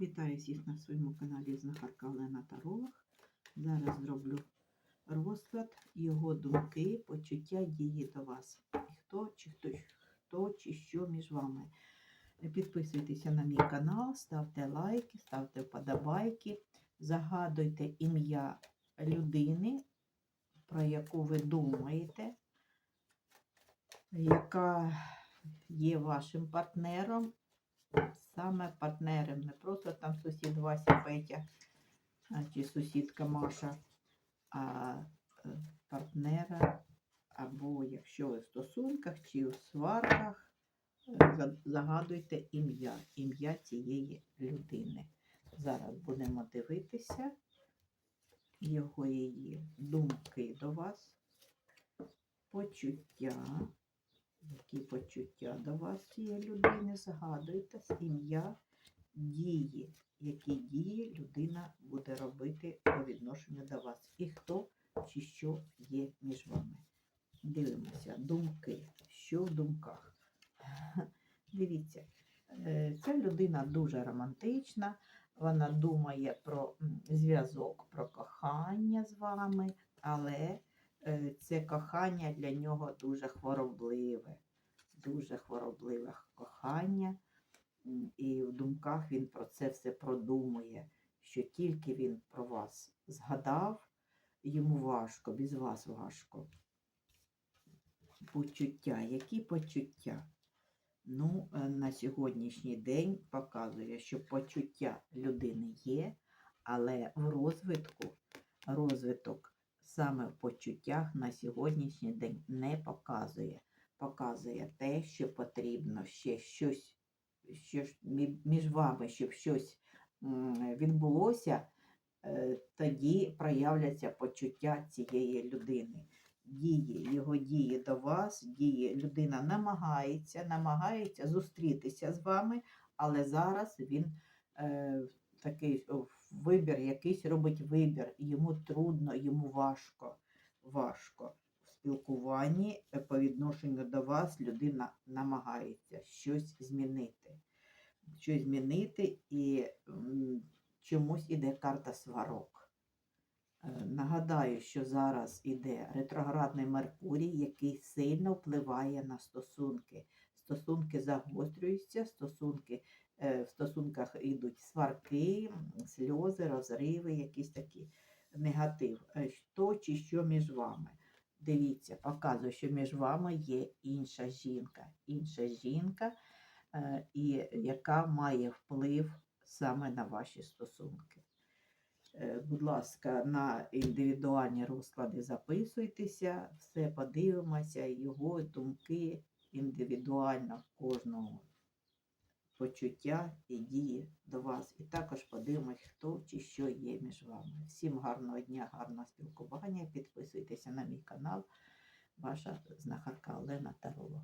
Вітаю всіх на своєму каналі Знахарка Олена Таролог. Зараз зроблю розклад, його думки, почуття дії до вас. І хто чи хто, хто чи що між вами. Підписуйтеся на мій канал, ставте лайки, ставте вподобайки, загадуйте ім'я людини, про яку ви думаєте, яка є вашим партнером саме партнером, не просто там сусід Вася Петя чи сусідка Маша, а е, партнера, або якщо ви в стосунках чи у сварках, е, загадуйте ім'я, ім'я цієї людини. Зараз будемо дивитися його її думки до вас, почуття. Які почуття до вас цієї людини згадуйте ім'я дії, які дії людина буде робити по відношенню до вас. І хто чи що є між вами. Дивимося, думки. Що в думках? Дивіться, е, ця людина дуже романтична, вона думає про зв'язок, про кохання з вами, але це кохання для нього дуже хворобливе, дуже хворобливе кохання. І в думках він про це все продумує, що тільки він про вас згадав, йому важко, без вас важко. Почуття. Які почуття? Ну, е, на сьогоднішній день показує, що почуття людини є, але в розвитку розвиток саме в почуттях на сьогоднішній день не показує. Показує те, що потрібно ще щось, що між вами, щоб щось відбулося, е, тоді проявляться почуття цієї людини. Дії, його дії до вас, дії людина намагається, намагається зустрітися з вами, але зараз він е, такий вибір, якийсь робить вибір, йому трудно, йому важко, важко. В спілкуванні е, по відношенню до вас людина намагається щось змінити. Щось змінити і чомусь іде карта сварок. Е, Нагадаю, що зараз іде ретроградний Меркурій, який сильно впливає на стосунки. Стосунки загострюються, стосунки, е, в стосунках йдуть сварки, сльози, розриви, якісь такі негатив. Е, Що чи що між вами? Дивіться, показує, що між вами є інша жінка. Інша жінка, е, і яка має вплив саме на ваші стосунки. Е, Будь ласка, на індивідуальні розклади записуйтеся, все подивимося, його думки індивідуально кожного почуття і дії до вас. І також подивимось, хто чи що є між вами. Всім гарного дня, гарного спілкування. Підписуйтеся на мій канал. Ваша знахарка Олена Таролог.